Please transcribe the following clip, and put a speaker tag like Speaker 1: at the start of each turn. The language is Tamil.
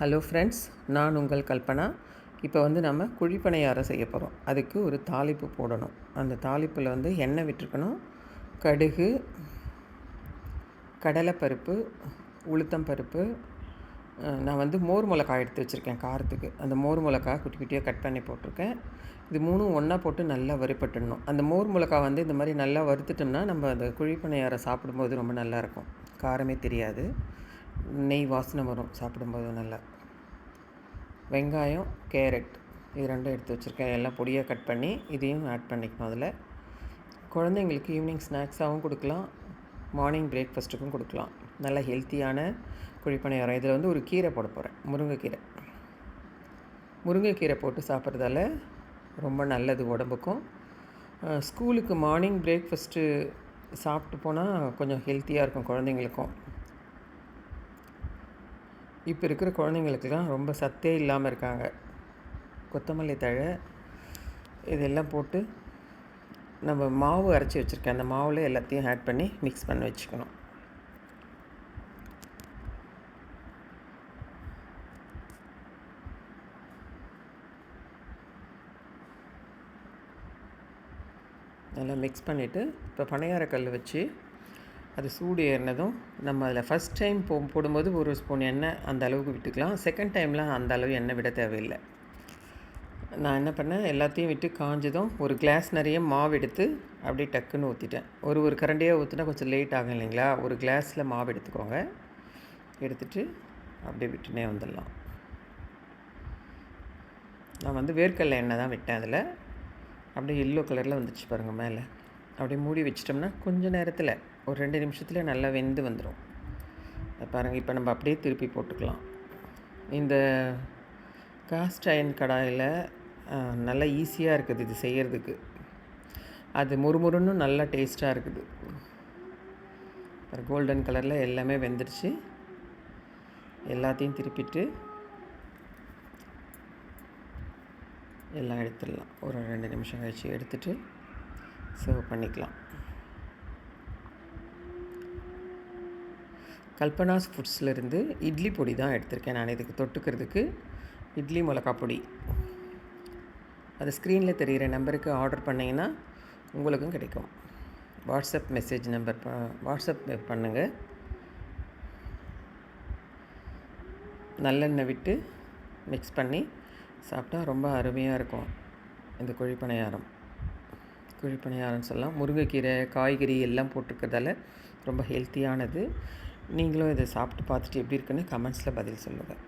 Speaker 1: ஹலோ ஃப்ரெண்ட்ஸ் நான் உங்கள் கல்பனா. இப்போ வந்து நம்ம குழிப்பணியாரம் செய்ய போகிறோம் அதுக்கு ஒரு தாளிப்பு போடணும். அந்த தாளிப்பில் வந்து எண்ணெய் விட்டுருக்கணும். கடுகு கடலைப்பருப்பு உளுத்தம் பருப்பு நான் வந்து மோர் மிளகாய் எடுத்து வச்சுருக்கேன் காரத்துக்கு. அந்த மோர் மிளகாய் குட்டி குட்டியாக கட் பண்ணி போட்டிருக்கேன். இது மூணும் ஒன்றா போட்டு நல்லா வறுப்பட்டுடணும் அந்த மோர் மிளகாய் வந்து இந்த மாதிரி நல்லா வறுத்துட்டோம்னா நம்ம அந்த குழிப்பணியாரம் சாப்பிடும்போது ரொம்ப நல்லாயிருக்கும் காரமே தெரியாது. நெய் வாசனை வரும் சாப்பிடும்போது நல்லா. வெங்காயம் கேரட் இது ரெண்டும் எடுத்து வச்சுருக்கேன். எல்லாம் பொடியாக கட் பண்ணி இதையும் ஆட் பண்ணிக்கணும் அதில். குழந்தைங்களுக்கு ஈவினிங் ஸ்நாக்ஸாகவும் கொடுக்கலாம். மார்னிங் பிரேக்ஃபாஸ்ட்டுக்கும் கொடுக்கலாம். நல்ல ஹெல்த்தியான குழிப்பணியாரம். இதில் வந்து ஒரு கீரை போட போகிறேன் முருங்கைக்கீரை. முருங்கைக்கீரை போட்டு சாப்பிட்றதால ரொம்ப நல்லது உடம்புக்கும். ஸ்கூலுக்கு மார்னிங் பிரேக்ஃபஸ்ட்டு சாப்பிட்டு போனால் கொஞ்சம் ஹெல்த்தியாக இருக்கும் குழந்தைங்களுக்கும். இப்போ இருக்கிற குழந்தைங்களுக்குலாம் ரொம்ப சத்தே இல்லாமல் இருக்காங்க. கொத்தமல்லி தழை இதெல்லாம் போட்டு நம்ம மாவு அரைச்சி வச்சுருக்கேன். அந்த மாவில் எல்லாத்தையும் ஆட் பண்ணி மிக்ஸ் பண்ணி வச்சுக்கணும். நல்லா மிக்ஸ் பண்ணிவிட்டு இப்போ பணியாரக்கல் வச்சு அது சூடு ஏறினதும் நம்ம அதில் ஃபஸ்ட் டைம் போ போடும்போது ஒரு ஸ்பூன் எண்ணெய் அந்த அளவுக்கு விட்டுக்கலாம். செகண்ட் டைம்லாம் அந்த அளவு எண்ணெய் விட தேவையில்லை. நான் என்ன பண்ணேன்? எல்லாத்தையும் விட்டு காஞ்சதும் ஒரு கிளாஸ் நிறைய மாவு எடுத்து அப்படியே டக்குன்னு ஊற்றிட்டேன் ஒரு ஒரு கரண்டியாக ஊற்றினா கொஞ்சம் லேட் ஆகும் இல்லைங்களா? ஒரு கிளாஸில் மாவு எடுத்துக்கோங்க. எடுத்துட்டு அப்படியே விட்டுனே வந்துடலாம். நான் வந்து வேர்க்கடலை எண்ணெய் தான் விட்டேன் அதில். அப்படியே எல்லோ கலரில் வந்துச்சு பாருங்கள் மேலே. அப்படியே மூடி வச்சிட்டோம்னா கொஞ்ச நேரத்தில் ஒரு ரெண்டு நிமிஷத்தில் நல்லா வெந்து வந்துடும் பாருங்கள் இப்போ நம்ம அப்படியே திருப்பி போட்டுக்கலாம். இந்த காஸ்ட் அயன் கடாயில் நல்லா ஈஸியாக இருக்குது இது செய்கிறதுக்கு அது முறுமுறுன்னு நல்லா டேஸ்ட்டாக இருக்குது. கோல்டன் கலரில் எல்லாமே வெந்துடுச்சு எல்லாத்தையும் திருப்பிட்டு எல்லாம் எடுத்துடலாம். ஒரு ரெண்டு நிமிஷம் கழிச்சு எடுத்துகிட்டு சேவ் பண்ணிக்கலாம். கல்பனாஸ் ஃபுட்ஸ்லேருந்து இட்லி பொடி தான் எடுத்திருக்கேன் நான். இதுக்கு தொட்டுக்கிறதுக்கு இட்லி மிளகா பொடி. அது ஸ்க்ரீனில் தெரிகிற நம்பருக்கு ஆர்டர் பண்ணிங்கன்னா உங்களுக்கும் கிடைக்கும். வாட்ஸ்அப் மெசேஜ் நம்பர் வாட்ஸ்அப் பண்ணுங்கள் நல்லெண்ணெய் விட்டு மிக்ஸ் பண்ணி சாப்பிட்டா ரொம்ப அருமையாக இருக்கும். இந்த குழிப்பணியாரம். குழிப்பணியாரம்னு சொல்லலாம். முருங்கைக்கீரை காய்கறி எல்லாம் போட்டிருக்கிறதால ரொம்ப ஹெல்த்தியானது நீங்களும் இதை சாப்பிட்டு பார்த்துட்டு எப்படி இருக்குன்னு கமெண்ட்ஸில் பதில் சொல்லுங்கள்